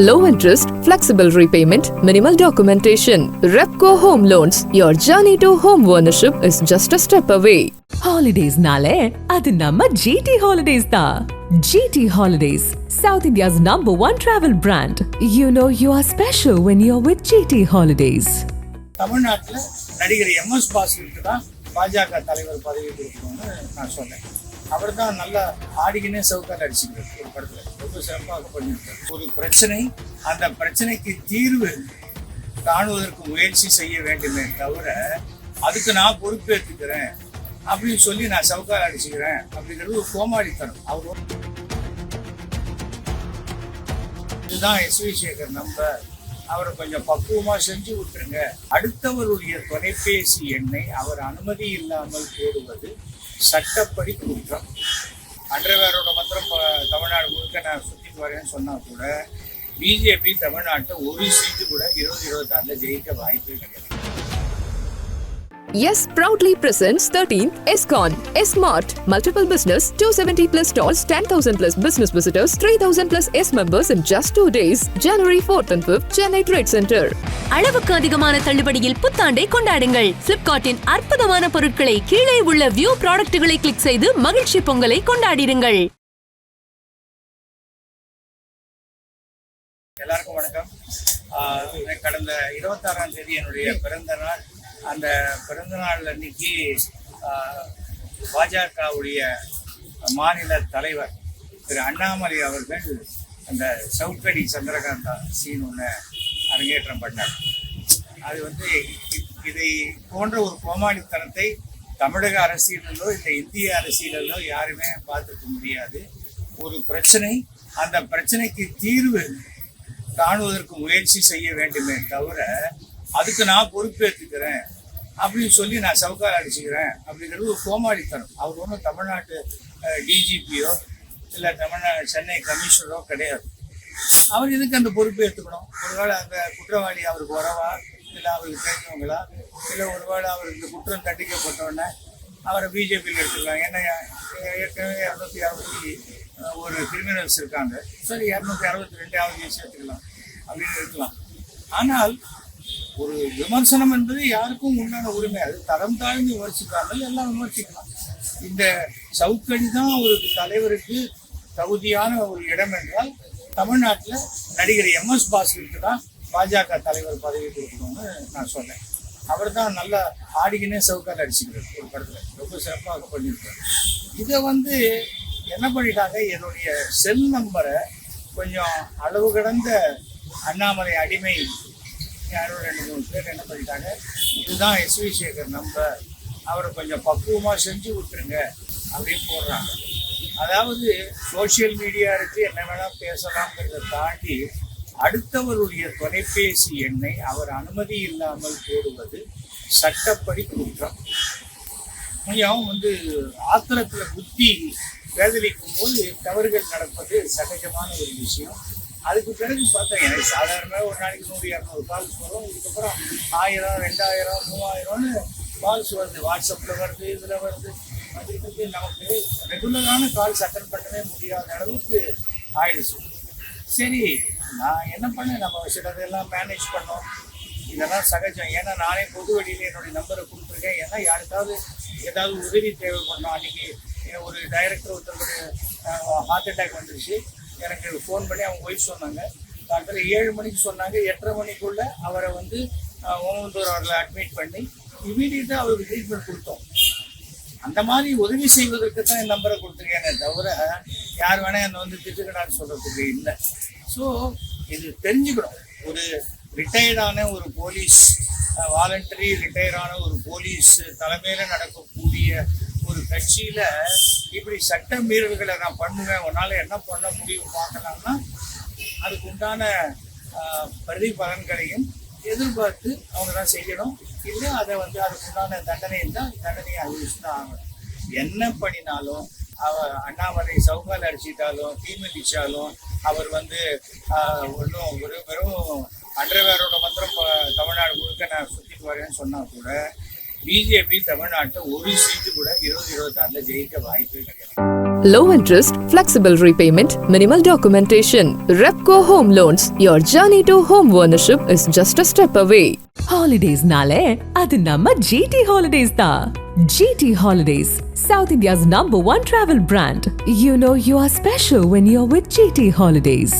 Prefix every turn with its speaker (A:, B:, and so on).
A: low interest, flexible repayment, minimal documentation. Repco Home Loans. Your journey to home ownership is just a step away.
B: ஹாலிடேஸ்னாலே அது நம்ம GT holidays தான் GT holidays south India's number one travel brand you know you are special when you are with GT holidays
C: தமிழ்நாட்டில் நடிகர் M S பாஸ்கருக்கு தான் பாஜக தலைவர் பதவி கொடுக்கணும்னு நான் சொன்னேன் அவர் தான் நல்லா ஆடிக்கினே சவுக்கால் அடிச்சுக்கிறார் ஒரு படத்தில். ரொம்ப சிறப்பாக பண்ணியிருக்கார். ஒரு பிரச்சனை அந்த பிரச்சனைக்கு தீர்வு காணுவதற்கு முயற்சி செய்ய வேண்டுமே தவிர அதுக்கு நான் பொறுப்பேற்றுக்கிறேன் அப்படின்னு சொல்லி நான் சவுக்கால் அடிச்சுக்கிறேன் அப்படிங்கிறது ஒரு கோமாளித்தனம். அவர் இதுதான் எஸ் வி சேகர் நம்ம அவரை கொஞ்சம் பக்குவமா செஞ்சு விட்டுருங்க. அடுத்தவருடைய தொலைபேசி எண்ணை அவர் அனுமதி இல்லாமல் போடுவது சட்டப்படி குற்றம். அன்றவேரோட மாத்திரம் தமிழ்நாடு முழுக்க நான் சுற்றிட்டு வரேன்னு சொன்னா கூட பிஜேபி தமிழ்நாட்டை ஒரு சீட்டு கூட இருபது இருபத்தாறுல ஜெயிக்க வாய்ப்பே கிடையாது.
A: Yes proudly presents 13th SCON. Smart. Multiple business, 270 plus stalls, 10,000 plus business visitors, 3,000 plus S members in just two days. January 4th and 5th, Chennai Trade Center.
D: அளவுக்கு அதிகமான தள்ளுபடியில் புத்தாண்டை கொண்டாடுங்கள் பிளிப்கார்ட்டின் அற்புதமான பொருட்களை கீழே உள்ள வியூ ப்ராடக்ட்டுகளை கிளிக் செய்து மகிழ்ச்சி பொங்கலை கொண்டாடிடுங்கள்
C: எல்லாருக்கும் வணக்கம் கடந்த இருபத்தாறாம் தேதி என்னுடைய பிறந்த நாள் அந்த பிறந்தநாள் அன்னைக்கு பாஜகவுடைய மாநில தலைவர் திரு அண்ணாமலை அவர்கள் அந்த சவுக்கடி சந்திரகாந்தா சீன் ஒன்று அரங்கேற்றம் பண்ணார். அது வந்து இதை போன்ற ஒரு கோமாளித்தனத்தை தமிழக அரசியலிலோ இல்லை இந்திய அரசியலிலோ யாருமே பார்த்துக்க முடியாது. ஒரு பிரச்சனை அந்த பிரச்சனைக்கு தீர்வு காணுவதற்கு முயற்சி செய்ய வேண்டுமே தவிர அதுக்கு நான் பொறுப்பேற்றுக்கிறேன் அப்படின்னு சொல்லி நான் சவுக்கால் அடிச்சுக்கிறேன். அப்படிங்கிறது ஒரு கோமாளித்தனம். அவர் ஒன்றும் தமிழ்நாட்டு டிஜிபியோ இல்லை தமிழ்நாடு சென்னை கமிஷனரோ கிடையாது. அவர் எதுக்கு அந்த பொறுப்பு ஏற்றுக்கணும் ஒருவேளை அந்த குற்றவாளி அவருக்கு உறவா இல்லை அவருக்கு தெரிஞ்சவங்களா? இல்லை ஒருவேளை அவருக்கு குற்றம் தண்டிக்கப்பட்டோன்னே அவரை பிஜேபியில் எடுத்துக்கலாம். ஏன்னா ஏற்கனவே இரநூத்தி அறுபத்தி ஒரு கிரிமினல்ஸ் இருக்காங்க. சரி இரநூத்தி அறுபத்தி ரெண்டாவது சேர்த்துக்கலாம் அப்படின்னு இருக்கலாம் ஆனால் ஒரு விமர்சனம் என்பது யாருக்கும் உண்டான உரிமை. அது தரம் தாழ்ந்து விமர்சிக்காமல் எல்லாம் விமர்சிக்கலாம். இந்த சவுக்கடி தான் ஒரு தலைவருக்கு தகுதியான ஒரு இடம் என்றால் தமிழ்நாட்டில் நடிகர் எம் எஸ் பாஸ்கருக்கு தான் பாஜக தலைவர் பதவி கொடுக்கணும்னு நான் சொன்னேன். அவர் தான் நல்லா ஆடிக்கினே சவுக்கால் அடிச்சுக்கிறார் ஒரு படத்தில். ரொம்ப சிறப்பாக பண்ணியிருக்கார். இதை வந்து என்ன பண்ணிட்டாங்க? என்னுடைய செல் நம்பரை கொஞ்சம் அளவு கடந்த அண்ணாமலை அடிமை யாரோ ரெண்டு மூணு பேர் என்ன பண்ணிட்டாங்க? இதுதான் எஸ் வி சேகர் நம்பர் அவரை கொஞ்சம் பக்குவமாக செஞ்சு விட்டுருங்க அப்படின்னு போடுறாங்க. அதாவது சோஷியல் மீடியா இருக்குது என்ன வேணால் பேசலாம்ங்கிறத தாண்டி அடுத்தவருடைய தொலைபேசி எண்ணை அவர் அனுமதி இல்லாமல் போடுவது சட்டப்படி குற்றம். கொஞ்சம் வந்து ஆத்திரத்தில் புத்தி வேதனைக்கும் போது தவறுகள் நடப்பது சகஜமான ஒரு விஷயம். அதுக்கு பிறகு பார்த்தா எனக்கு சாதாரணமாக ஒரு நாளைக்கு நூறு இரநூறு கால்ஸ் வரும். இதுக்கப்புறம் ஆயிரம் ரெண்டாயிரம் மூவாயிரம்னு கால்ஸ் வருது. வாட்ஸ்அப்பில் வருது இதில் வருது. அதுக்கு நமக்கு ரெகுலரான கால்ஸ் அட்டன் பண்ணவே முடியாத அளவுக்கு ஆயிடுச்சு. சரி நான் என்ன பண்ணேன்? நம்ம சிலதெல்லாம் மேனேஜ் பண்ணோம். இதெல்லாம் சகஜம். ஏன்னா நானே பொது வழியில் என்னுடைய நம்பரை கொடுத்துருக்கேன். ஏன்னா யாருக்காவது ஏதாவது உதவி தேவைப்படணும். அன்றைக்கி ஒரு டைரக்டர் ஒருத்தருடைய ஹார்ட் அட்டாக் வந்துருச்சு. எனக்கு ஃபோன் பண்ணி அவங்க ஒய்ஃப் சொன்னாங்க. காலத்தில் ஏழு மணிக்கு சொன்னாங்க. எட்டரை மணிக்குள்ள அவரை வந்து ஓமந்தூர் அவர்களை அட்மிட் பண்ணி இமீடியட்டாக அவருக்கு ட்ரீட்மெண்ட் கொடுத்தோம். அந்த மாதிரி உதவி செய்வதற்கு தான் என் நம்பரை கொடுத்துருக்கேனே தவிர யார் வேணால் என்னை வந்து திட்டுக்கடான்னு சொல்கிறதுக்கு இல்லை. ஸோ இது தெரிஞ்சுக்கணும். ஒரு ரிட்டையர்டான ஒரு போலீஸ் வாலண்டரி ரிட்டையர்டான ஒரு போலீஸ் தலைமையில் நடக்கக்கூடிய கட்சியில இப்படி சட்ட மீறல்களை நான் பண்ணுவேன் உன்னால என்ன பண்ண முடியும் பார்க்கலாம்னா அதுக்கு உண்டான பிரதிபலன்களையும் எதிர்பார்த்து அவங்க தான் செய்யணும். இல்லை அதை வந்து அதுக்கு உண்டான தண்டனை தான் தண்டனையை அறிவிச்சு தான் ஆகணும். என்ன பண்ணினாலும் அவர் அண்ணாமலை சவுகால் அடிச்சிட்டாலும் தீமிதிச்சாலும் அவர் வந்து ஒன்றும் ஒரு வெறும் அண்டர்வேரோட மந்திரம் தமிழ்நாடு முழுக்க நான் சுற்றிட்டு வரேன்னு சொன்னால் கூட பிஜேபி தமிழ்நாட்டை ஒரு சீட்டு கூட இருபது இருபத்தாறுல ஜெயிக்க வாய்ப்பே கிடையாது
A: Low interest, flexible repayment, minimal documentation. Repco Home Loans. Your journey to home ownership is just a step away.
B: ஹாலிடேஸ்னாலே அது நம்ம ஜிடி ஹாலிடேஸ் தான் GT holidays South India's number one travel brand you know you are special when you are with GT holidays